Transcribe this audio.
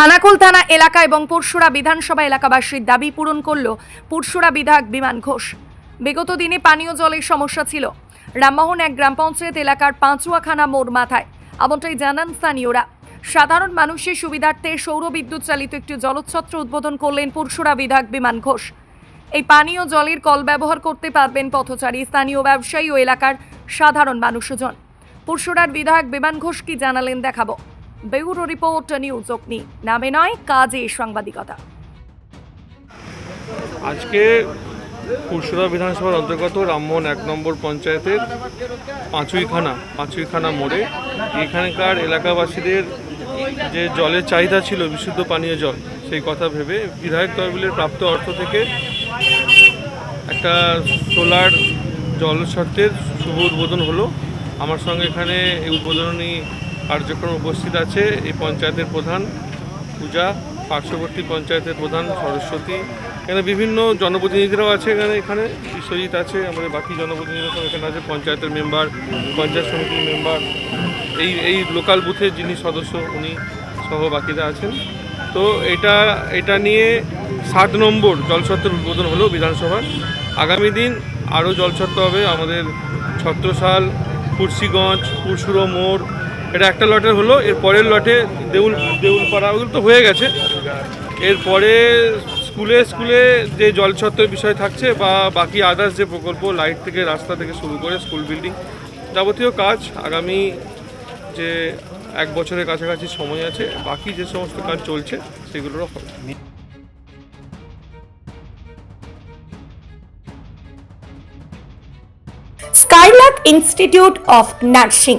খানাকুল থানা এলাকা এবং পুরসুরা বিধানসভা এলাকাবাসীর দাবি পূরণ করল পুরসুরা বিধায়ক বিমান ঘোষ। বিগত দিনে পানীয় জলের সমস্যা ছিল। রামমোহন এক গ্রাম পঞ্চায়েত এলাকার পাঁচুয়াখানা মোড় মাথায়। এমনটাই জানান স্থানীয়রা। সাধারণ মানুষের সুবিধার্থে সৌর বিদ্যুৎ চালিত একটি জলচ্ছত্র উদ্বোধন করলেন পুরসুরা বিধায়ক বিমান ঘোষ। এই পানীয় জলের কল ব্যবহার করতে পারবেন পথচারী, স্থানীয় ব্যবসায়ী ও এলাকার সাধারণ মানুষজন। পুরসুরার বিধায়ক বিমান ঘোষ কি জানালেন দেখাবো। ব্যুরো রিপোর্ট, নিউজ অগ্নি। নামে নয়, কাজে সাংবাদিকতা। আজকে পুরসুরা বিধানসভার অন্তর্গত রামমোহন এক নম্বর পঞ্চায়েতের পাঁচুইখানা পাঁচুইখানা মোড়ে এখানকার এলাকাবাসীদের যে জলের চাহিদা ছিল, বিশুদ্ধ পানীয় জল, সেই কথা ভেবে বিধায়ক তহবিলের প্রাপ্ত অর্থ থেকে একটা সোলার জলছত্রের শুভ উদ্বোধন হলো। আমার সঙ্গে এখানে এই উদ্বোধনী কার্যক্রম উপস্থিত আছে। এই পঞ্চায়েতের প্রধান পূজা, পার্শ্ববর্তী পঞ্চায়েতের প্রধান সরস্বতী, এখানে বিভিন্ন জনপ্রতিনিধিরাও আছে এখানে এখানে বিশ্বজিৎ আছে, আমাদের বাকি জনপ্রতিনিধিরা সব এখানে আছে, পঞ্চায়েতের মেম্বার, পঞ্চায়েত সমিতির মেম্বার, এই এই লোকাল বুথের যিনি সদস্য উনি সহ বাকিরা আছেন। তো এটা এটা নিয়ে সাত নম্বর জলছত্রের উদ্বোধন হলো বিধানসভার। আগামী দিন আরও জলছত্র হবে আমাদের ছত্রসাল কুর্সিগঞ্জ পুরসুরো মোড় এটা একটা লটের হলো, এর পরের লটে দেউল, দেউলপাড়া, ওগুলো তো হয়ে গেছে। এরপরে স্কুলে স্কুলে যে জলছত্রের বিষয় থাকছে বা বাকি আদার্স যে প্রকল্প লাইট থেকে রাস্তা থেকে শুরু করে স্কুল বিল্ডিং যাবতীয় কাজ, আগামী যে এক বছরের কাছাকাছি সময় আছে, বাকি যে সমস্ত কাজ চলছে, সেগুলোরও হবে। Skylark institute of nursing